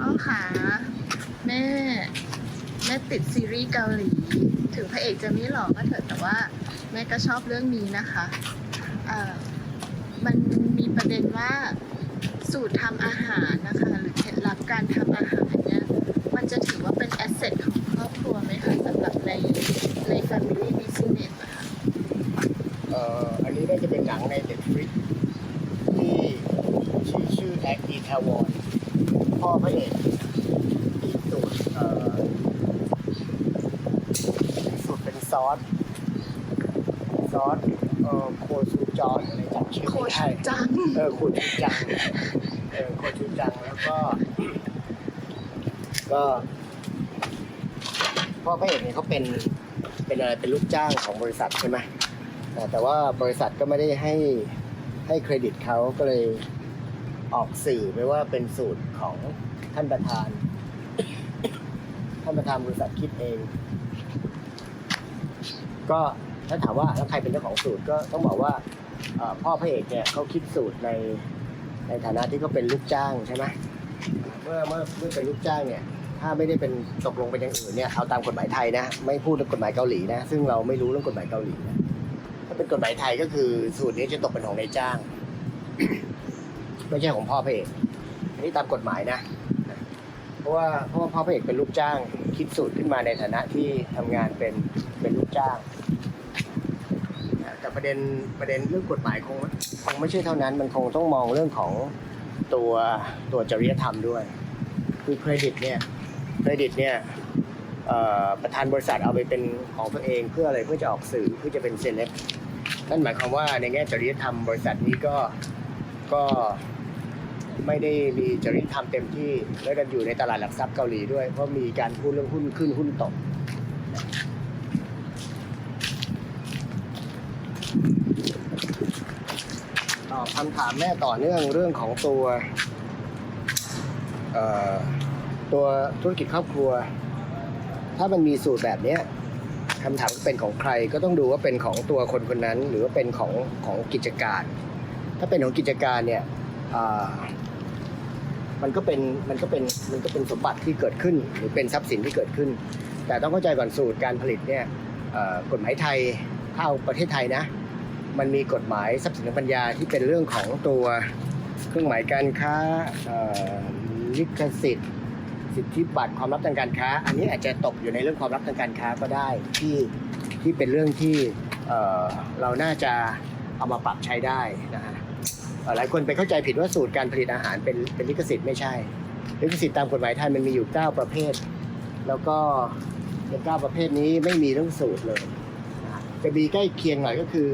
อ๋อค่ะแม่แม่ติดซีรีส์เกาหลี ถึงพระเอกจะไม่หล่อก็เถอะแต่ว่า แม่ก็ชอบเรื่องนี้นะคะเอ่อมันมีประเด็นว่าสูตรทำอาหารนะคะ หรือเคล็ดลับการทำอาหารเนี่ยมันจะถือว่าเป็นแอสเซทของครอบครัวไหมคะสำหรับในใน Family Business อะค่ะเอ่ออันนี้น่าจะเป็นหนังในเด็ดฟริกที่ชื่อชื่อแอคอีทาวอน อพระเอกที่สูตรเอ่อสูตรเป็นซอสซอสเอ่อโคชูจอนอะไรจำชื่อโคไม่ชได้จัง เออโคชูจังเออโคชูจังแล้วก็ ก็พ่อพระเอกเนี่ยเขาเป็นเป็นอะไรเป็นลูกจ้างของบริษัทใช่ไหมอ่าแต่ว่าบริษัทก็ไม่ได้ให้ให้เครดิตเขาก็เลย ออกสื่อไปว่าเป็นสูตรของท่านประธาน ท่านประธานบริษัทคิดเอง ก็ถ้าถามว่าแล้วใครเป็นเจ้าของสูตรก็ต้องบอกว่าพ่อพระเอกเนี่ยเขาคิดสูตรในในฐานะที่เขาเป็นลูกจ้างใช่ไหมเมื่อเมื่อเมื่อเป็นลูกจ้างเนี่ย ถ้าไม่ได้เป็นตกลงเป็นอย่างอื่นเนี่ยเอาตามกฎหมายไทยนะ ไม่พูดเรื่องกฎหมายเกาหลีนะ ซึ่งเราไม่รู้เรื่องกฎหมายเกาหลีนะถ้าเป็นกฎหมายไทยก็คือสูตรนี้จะตกเป็นของนายจ้าง ไม่ใช่ของพ่อพระเอกอันนี้ตามกฎหมายนะ เพราะว่าเพราะว่าพ่อพระเอกเป็นลูกจ้าง คิดสูตรขึ้นมาในฐานะที่ทำงานเป็นเป็นลูกจ้างแต่ประเด็นประเด็นเรื่องกฎหมายคงคงไม่ใช่เท่านั้น มันคงต้องมองเรื่องของตัวตัวจริยธรรมด้วย คือเครดิตเนี่ยเครดิตเนี่ยประธานบริษัทเอาไปเป็นของตัวเองเพื่ออะไรเพื่อจะออกสื่อเพื่อจะเป็นเซเลบนั่นหมายความว่าในแง่จริยธรรมบริษัทนี้ก็ก็ ไม่ได้มีจริยธรรมเต็มที่และกันอยู่ในตลาดหลักทรัพย์เกาหลีด้วย เพราะมีการพูดเรื่องหุ้นขึ้นหุ้นตกตอบคำถามแม่ต่อเนื่องเรื่องของตัวตัวธุรกิจครอบครัว ถ้ามันมีสูตรแบบนี้คำถามเป็นของใครก็ต้องดูว่าเป็นของตัวคนคนนั้น หรือว่าเป็นของของกิจการ ถ้าเป็นของกิจการเนี่ย มันก็เป็นมันก็เป็นมันก็เป็นสมบัติที่เกิดขึ้น หรือเป็นทรัพย์สินที่เกิดขึ้น แต่ต้องเข้าใจก่อนสูตรการผลิตเนี่ยกฎหมายไทยถ้าเอาประเทศไทยนะ มันมีกฎหมายทรัพย์สินทางปัญญาที่เป็นเรื่องของตัวเครื่องหมายการค้าลิขสิทธิ์ สิทธิบัตรความลับทางการค้า อันนี้อาจจะตกอยู่ในเรื่องความลับทางการค้าก็ได้ที่ที่เป็นเรื่องที่เเราน่าจะเอามาปรับใช้ได้นะฮะ อ่อหลายคนไปเข้าใจผิดว่าสูตรการผลิตอาหารเป็นเป็นลิขสิทธิ์ไม่ใช่ ลิขสิทธิ์ตามกฎหมายไทยมันมีอยู่ 9 ประเภท แล้วก็ใน9ประเภทนี้ไม่มีเรื่องสูตรเลยจะมีใกล้เคียงหน่อยก็คือ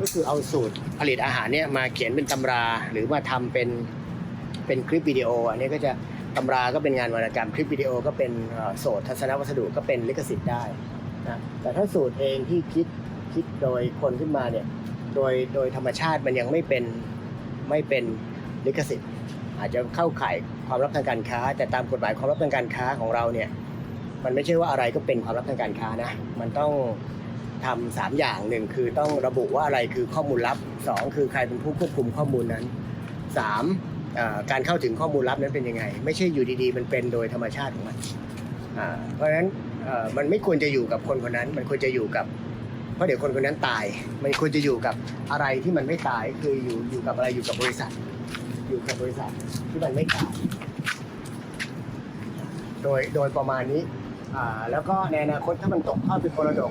ก็คือเอาสูตรผลิตอาหารเนี่ยมาเขียนเป็นตำราหรือมาทำเป็นเป็นคลิปวิดีโอ อันนี้ก็จะตำราก็เป็นงานวรรณกรรมคลิปวิดีโอก็เป็นโสตทัศนวัสดุก็เป็นลิขสิทธิ์ได้นะแต่ถ้าสูตรเองที่คิดคิดโดยคนขึ้นมาเนี่ย โดยโดยธรรมชาติมันยังไม่เป็นไม่เป็นลิขสิทธิ์ อาจจะเข้าข่ายความลับทางการค้า แต่ตามกฎหมายความลับทางการค้าของเราเนี่ยมันไม่ใช่ว่าอะไรก็เป็นความลับทางการค้านะมันต้องทำสามอย่างหนึ่งคือต้องระบุว่าอะไรคือข้อมูลลับสองคือใครเป็นผู้ควบคุมข้อมูลนั้นสามการเข้าถึงข้อมูลลับนั้นเป็นยังไง ไม่ใช่อยู่ดีๆ มันเป็นโดยธรรมชาติของมันเพราะฉะนั้นมันไม่ควรจะอยู่กับคนคนนั้น มันควรจะอยู่กับ เพราะเดี๋ยวคนคนนั้นตาย มันควรจะอยู่กับอะไรที่มันไม่ตายคืออยู่อยู่กับอะไรอยู่กับบริษัท อยู่กับบริษัทที่มันไม่ตายโดยโดยประมาณนี้อ่าแล้วก็ในอนาคตถ้ามันตกทอดเป็นมรดก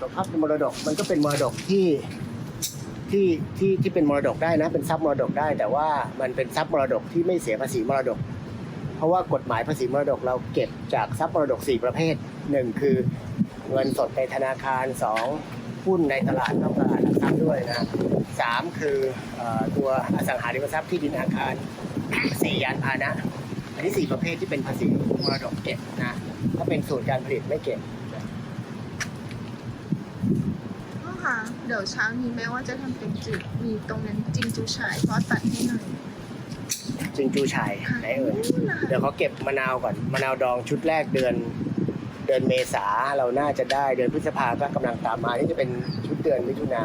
ตกทอดเป็นมรดก มันก็เป็นมรดกที่ที่ที่ที่เป็นมรดกได้นะ เป็นทรัพย์มรดกได้ แต่ว่ามันเป็นทรัพย์มรดกที่ไม่เสียภาษีมรดก เพราะว่ากฎหมายภาษีมรดกเราเก็บจากทรัพย์มรดก 4 ประเภทหนึ่งคือ เงินสดในธนาคารสองหุ้นในตลาดนอกตลาดหลักทรัพย์ด้วยนะสามคือเอ่อตัวอสังหาริมทรัพย์ที่ดินอาคารสี่ยานพาหนะ อันนี้สี่ประเภทที่เป็นภาษีมรดกเก็บนะถ้าเป็นสูตรการผลิตไม่เก็บพ่อคะเดี๋ยวเช้านี้แม่ว่าจะทำเป็นจืดมีตรงนั้นจิงจูฉายพ่อตัดให้หน่อยจึงจูชัยไหนเอ่ยเดี๋ยวเขาเก็บมะนาวก่อนมะนาวดองชุดแรกเดือนเดือนเมษาเราน่าจะได้เดือนพฤษภาก็กำลังตามมานี่จะเป็นชุดเดือนมิถุนา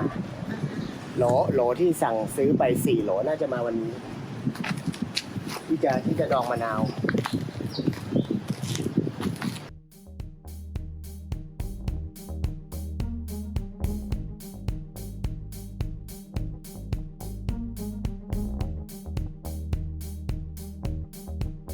โหลโหลที่สั่งซื้อไปสี่โหลน่าจะมาวันนี้ที่จะที่จะดองมะนาว